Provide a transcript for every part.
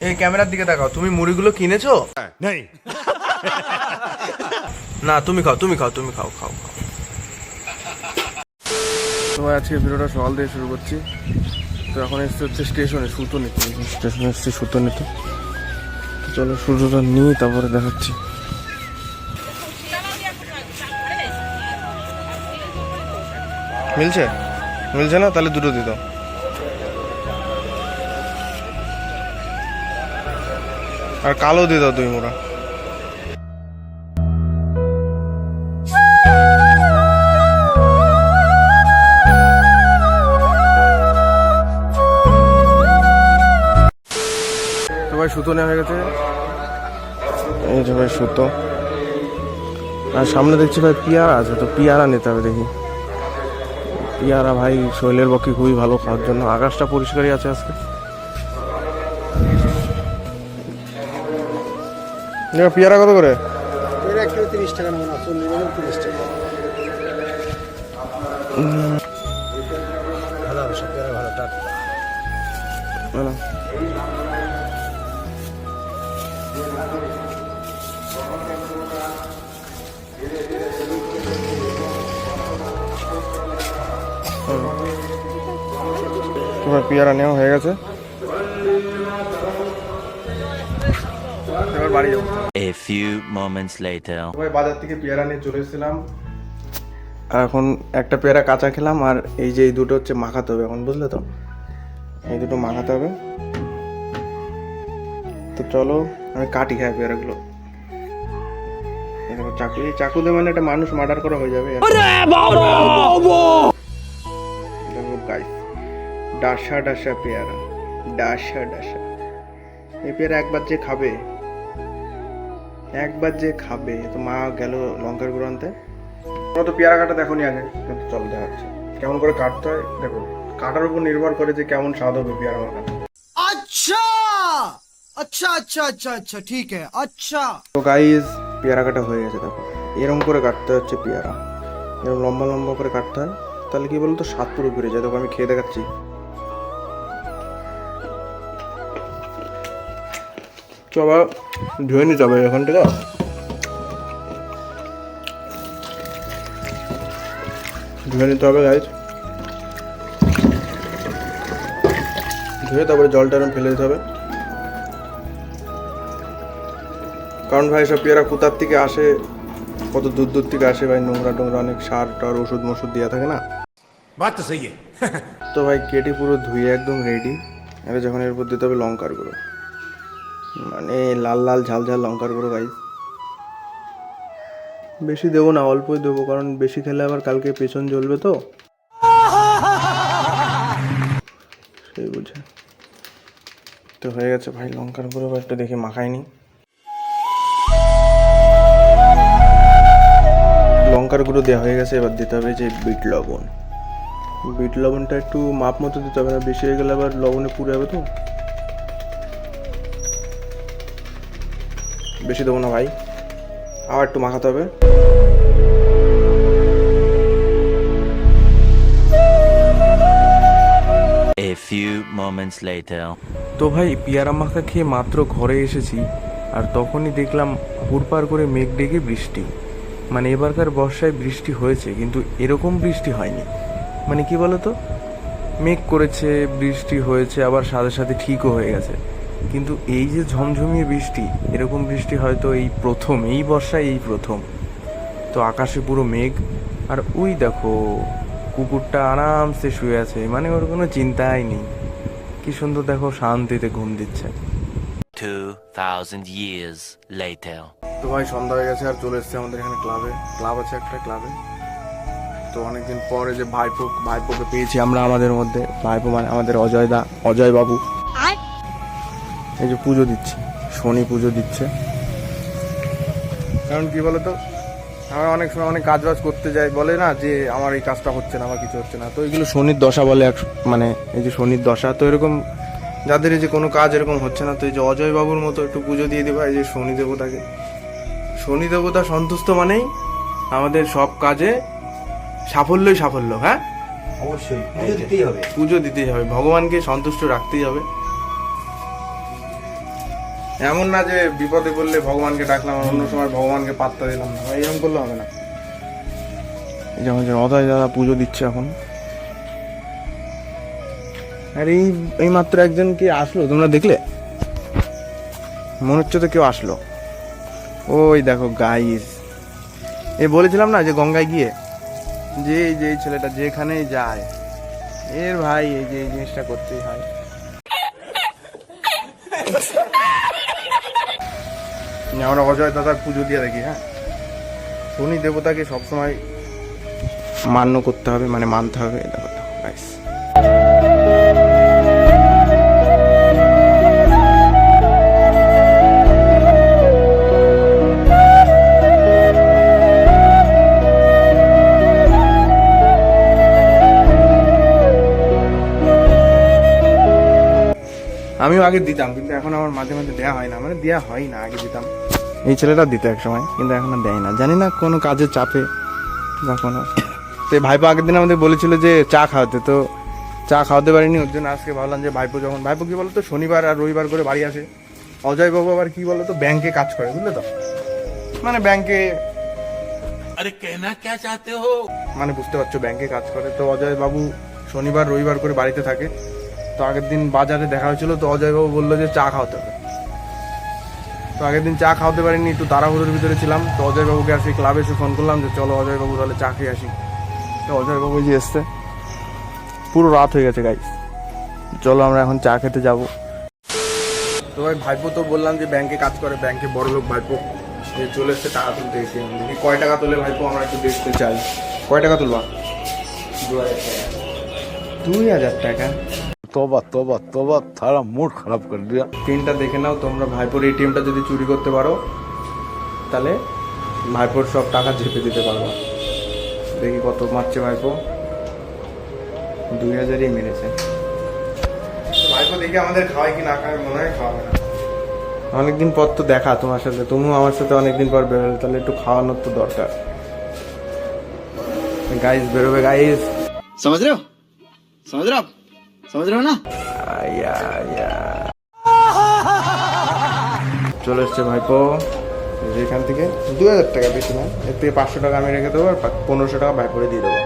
এই ক্যামেরার দিকে দেখাও তুমি মুড়িগুলো কিনেছো? नहीं না তুমি খাও তুমি খাও তুমি খাও খাও খাও। তো আজকে ভিডিওটা সকাল থেকে শুরু করছি। তো এখন এসছে হচ্ছে স্টেশনে সুতো নিতে স্টেশনে এসছে সুতো নিতে চলো সুতোটা নিয়ে তারপরে দেখাচ্ছি। মিলছে? মিলছে না? তাহলে দুটো দিত আর কালো দিয়ে দাও দুই মোড়া। ভাই সুতো নেওয়া হয়ে গেছে। এই যে ভাই সুতো। আর সামনে দেখছি ভাই পিয়ারা আছে তো পিয়ারা নিতে হবে দেখি। পিয়ারা ভাই শরীরের পক্ষে খুবই ভালো খাওয়ার জন্য। আকাশটা পরিষ্কারই আছে আজকে। পিয়ারা কত করে? কিলো তিরিশ টাকা চল্লিশ তিরিশ টাকা। ভালো হবে সব পেয়ারা ভালো টাটকা। না। তোমার পেয়ারা নেওয়া হয়ে গেছে। এবার বাড়ি যাব। A few moments later. ভাই বাজার থেকে পেয়ারা নিয়ে চলে এসেছিলাম। আর এখন একটা পেয়ারা কাঁচা খেলাম আর এই যে এই দুটো হচ্ছে মাখাতে হবে এখন বুঝলে তো? এই দুটো মাখাতে হবে। তো চলো আমি কাটি খাই পেয়ারাগুলো। চাকু এই চাকু দিয়ে মানে একটা মানুষ মার্ডার করা হয়ে যাবে। ডাসা ডাসা পেয়ারা। ডাসা ডাসা এই পেয়ারা একবার যে খাবে একবার যে খাবে তো মা গেল লঙ্কার গুঁড়ো আনতে। তোমরা তো পেয়ারা কাটা দেখো নি আগে কিন্তু চল দেখা যাচ্ছে কেমন করে কাটতে হয় দেখো। কাটার উপর নির্ভর করে যে কেমন স্বাদ হবে পেয়ারা মাখা আচ্ছা! আচ্ছা আচ্ছা আচ্ছা আচ্ছা ঠিক আছে আচ্ছা। তো গাইস পেয়ারা কাটা হয়ে গেছে দেখো। এরকম করে কাটতে হচ্ছে পেয়ারা। এরকম লম্বা লম্বা করে কাটতে হয়। তাহলে কি বলতো? স্বাদ পুরো বেড়ে যায়। দেখো আমি খেয়ে দেখাচ্ছি। চবা ধুয়ে নিতে হবে এখান থেকে। ধুয়ে নিতে হবে গাইজ ধুয়ে তারপরে জলটা এরকম ফেলে দিতে হবে। কারণ ভাই সব পেয়ারা কোথার থেকে আসে? কত দূর দূর থেকে আসে ভাই? নোংরা টোংরা অনেক সার টার ওষুধ মষুধ দেওয়া থাকে না? তো ভাই কেটে পুরো ধুয়ে একদম রেডি এটা যখন এরপর দিতে হবে লঙ্কার গুঁড়ো। মানে লাল লাল ঝাল ঝাল লঙ্কার গুঁড়ো গাই বেশি দেবো না, অল্পই দেবো, কারণ বেশি খেলে আবার কালকে পেছন জ্বলবে তো। সেই বুঝে। তো হয়ে গেছে ভাই, লঙ্কার গুঁড়ো একটু দেখে মাখাইনি লঙ্কার গুঁড়ো দেওয়া হয়ে গেছে, এবার দিতে হবে যে বিট লবণ। বিট লবণটা একটু মাপ মতো দিতে হবে বেশি হয়ে গেলে আবার লবণে পুড়ে যাবে তো। বেশি দেবো না ভাই। আবার একটু মাখাতে হবে। A few moments later. তো ভাই পিয়ারা মাখা খেয়ে মাত্র ঘরে এসেছি আর তখনই দেখলাম হুড়পাড় করে মেঘ ডেকে বৃষ্টি। মানে এবারকার বর্ষায় বৃষ্টি হয়েছে কিন্তু এরকম বৃষ্টি হয়নি। মানে কি বলতো? মেঘ করেছে বৃষ্টি হয়েছে আবার সাথে সাথে ঠিকও হয়ে গেছে। কিন্তু এই যে ঝমঝমিয়ে বৃষ্টি এরকম বৃষ্টি হয়তো এই প্রথম এই বর্ষায় এই প্রথম। তো আকাশে পুরো মেঘ আর ওই দেখো কুকুরটা আরামসে শুয়ে আছে মানে ওর কোনো চিন্তাই নেই। কি সুন্দর দেখো শান্তিতে ঘুম দিচ্ছে। 2,000 years later. তো ভাই সন্ধ্যা হয়ে গেছে আর চলে এসেছে আমাদের এখানে ক্লাবে ক্লাব আছে একটা ক্লাবে তো অনেকদিন পরে যে ভাইপো ভাইপোকে পেয়েছি আমরা আমাদের মধ্যে। ভাইপো মানে আমাদের অজয় দা অজয় বাবু। এই যে পুজো দিচ্ছে শনি পুজো দিচ্ছে। কারণ কি বলতো আমরা অনেক সময় অনেক কাজ বাজ করতে যাই বলে না যে আমার এই কাজটা হচ্ছে না আমার কিছু হচ্ছে না। তো এইগুলো শনির দশা বলে এক মানে এই যে শনির দশা তো এরকম যাদের এই যে কোনো কাজ এরকম হচ্ছে না তো এই যে অজয় বাবুর মতো একটু পুজো দিয়ে দিবা এই যে শনি দেবতাকে। শনি দেবতা সন্তুষ্ট মানেই আমাদের সব কাজে সাফল্যই সাফল্য হ্যাঁ? অবশ্যই। পুজো দিতেই হবে। পুজো দিতেই হবে ভগবানকে সন্তুষ্ট রাখতেই হবে। এমন না যে বিপদে পড়লে ভগবানকে ডাকলাম, আর অন্য সময় ভগবানকে পাত্তা দিলাম না। এরকম করলে হবে না। এই যেমন যে অদয় দাদা পুজো দিচ্ছে এখন। আর এই এই মাত্র একজন কি আসলো? তোমরা দেখলে? মনে হচ্ছে তো কেউ আসলো। ওই দেখো গাইস এ বলেছিলাম না যে গঙ্গায় গিয়ে? যে যে ছেলেটা যেখানেই যায়। এর ভাই, এই যে, এই জিনিসটা করতেই হয়। আমরা অজয় দাদার পুজো দিয়ে দেখি হ্যাঁ? শনি দেবতাকে সবসময় মান্য করতে হবে মানে মানতে হবে আমিও আগে দিতাম, কিন্তু এখন আমার মাঝে মাঝে দেওয়া হয় না। দেওয়া হয় না আগে দিতাম। এই ছেলেটা দিত এক সময় কিন্তু এখন আর দেয় না। জানি না কোনো কাজে চাপে বা কোনো। তো ভাইপো আগের দিন আমাদের বলেছিল যে চা খাওয়াতে তো চা খাওয়াতে পারিনি ওর জন্য আজকে ভাবলাম যে ভাইপো যখন ভাইপো কী বলতো শনিবার আর রবিবার করে বাড়ি আসে। অজয় বাবু আবার কী বলতো ব্যাংকে কাজ করে বুঝলে তো? মানে ব্যাংকে আরে কেনা কে চাতে হো? মানে বুঝতে পারছ ব্যাংকে কাজ করে। তো অজয় বাবু শনিবার রবিবার করে বাড়িতে থাকে। তো আগের দিন বাজারে দেখা হয়েছিল তো অজয় বাবু বলল যে চা খাওয়াতে হবে। তো আগের দিন চা খাওয়াতে পারিনি, একটু তাড়াহুড়োর ভিতরে ছিলাম। তো অজয় বাবুকে আসি ক্লাবে এসে ফোন করলাম যে, চলো অজয় বাবু তাহলে চা খেয়ে আসি। তো অজয় বাবু যে এসছে। পুরো রাত হয়ে গেছে গাইস চলো আমরা এখন চা খেতে যাব। তো ভাই, ভাইপো তো বললাম যে ব্যাংকে কাজ করে ব্যাংকে বড় লোক ভাইপো। যে চলে এসছে টাকা তুলতে এসে। দেখি কয় টাকা তোলে ভাইপো, আমরা একটু দেখতে চাই। কয় টাকা তুলবা? দু হাজার টাকা। দুই হাজার টাকা? तोबा तोबा तोबा थारा मूड खराब कर दिया তিনটা দেখে নাও তোমরা ভাইপোর এটিএমটা যদি চুরি করতে পারো তাহলে ভাইপোর সব টাকা ঝেপে দিতে পারবো দেখি কত মারছে ভাইপো দুই হাজারই মেরেছে ভাইপো দেখি আমাদের খাওয়াই কি না খাওয়াই মনে হয় খাওয়াবে না অনেকদিন পর তো দেখা তোমার সাথে তুমিও আমার সাথে অনেকদিন পর বেরোলে তাহলে একটু খাওয়ানোর তো দরকার গাইস বেরোবে গাইস समझ रहे हो समझ रहे हो आप समझ रहे हो ना আয়া, আয়া। চলে এসছে ভাইপো এই যে এখান থেকে দু হাজার টাকা বেশি না এর থেকে পাঁচশো টাকা আমি রেখে দেবো আর পা- পনেরোশো টাকা ভাইপোরে দিয়ে দেবো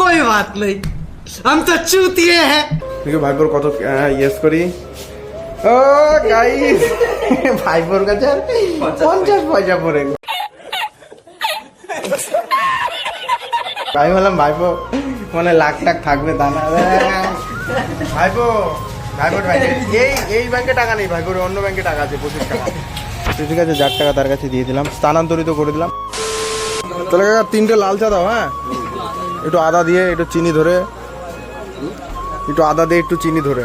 कोई बात नहीं हम तो चूतिए हैं দেখি ভাইপোর কত ইয়েস করি ও গাইস ভাইপোর কাছে আর পঞ্চাশ পয়সা পড়ে গেল। আমি বললাম ভাইপো মানে লাখ টাক থাকবে তা না ভাইপো ভাইপোর ব্যাংকে এই এই ব্যাংকে টাকা নেই ভাইপোর অন্য ব্যাংকে টাকা আছে প্রচুর টাকা। ঠিক আছে, যার টাকা তার কাছে দিয়ে দিলাম। স্থানান্তরিত করে দিলাম। তাহলে কাকা, তিনটে লাল চা দাও হ্যাঁ? একটু আদা দিয়ে একটু চিনি ধরে। একটু আদা দিয়ে একটু চিনি ধরে।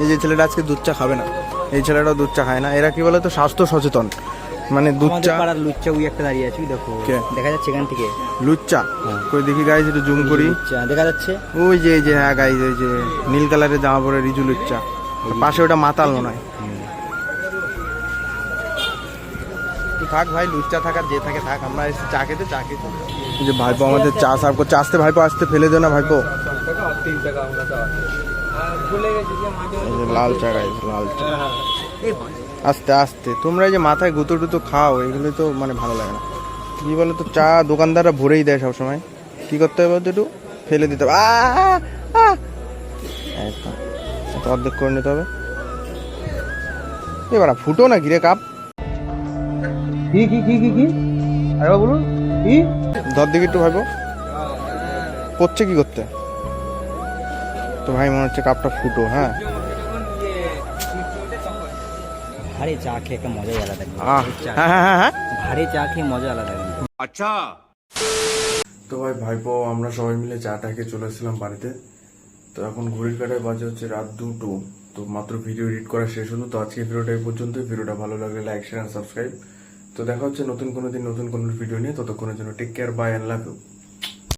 এই যে ছেলেটা আজকে দুধ চা খাবে না। এই ছেলেটা দুধ চা খায় না। এরা কি বলে তো স্বাস্থ্য সচেতন। মানে দুধ আমাদের চা। পাড়ার লুচ্চা ওই একটা দাঁড়িয়ে আছে দেখো। দেখা যাচ্ছে এখান থেকে। লুচ্চা? কই দেখি গাইজ একটু জুম করি। দেখা যাচ্ছে? ওই যে যে হ্যাঁ গাইজ ওই যে নীল কালারের জামা পরে রিজু লুচ্চা। পাশে ওটা মাতাল মনে হয় থাক ভাই লুচ্চা থাকার যে থাকে থাক আমরা এসে চা খেতে চা খেতে। যে ভাইপো আমাদের চা সার্ভ করছে। আসতে ভাইপো আসতে ফেলে দে না ভাইপো। লাল চা গাইজ লাল চা। আস্তে আস্তে। তোমরা এই যে মাথায় গুঁতো টুতো খাও এগুলো তো মানে ভালো লাগে না। কি বলো তো চা দোকানদাররা ভরেই দেয় সবসময়। কি করতে হবে বলতো একটু? ফেলে দিতে হবে! একদম অর্ধেক করে নিতে হবে। এবার ফুটো না ঘিরে কাপ? কি কি কি কি কি? আরে বলুন কি? ধর দিকে একটু ভাইবো পড়ছে কি করতে? তো ভাই মনে হচ্ছে কাপটা ফুটো হ্যাঁ। ভারী চা খেয়ে একটা মজাই আলাদা হ্যাঁ হ্যাঁ হ্যাঁ হ্যাঁ। ভারী চা খেয়ে মজা আলাদা কিন্তু। তো ভাই ভাইপো আমরা সবাই মিলে চাটা খেয়ে চলে এসেছিলাম বাড়িতে। তো এখন ঘড়ির কাটায় বাজে হচ্ছে রাত দুটো। তো মাত্র ভিডিও এডিট করা শেষ হলো। তো আজকে ভিডিওটা এই পর্যন্ত ভিডিওটা ভালো লাগলে লাইক শেয়ার সাবস্ক্রাইব তো দেখা হচ্ছে নতুন কোনো দিন নতুন কোনো ভিডিও নিয়ে। ততক্ষণের জন্য take care bye and love you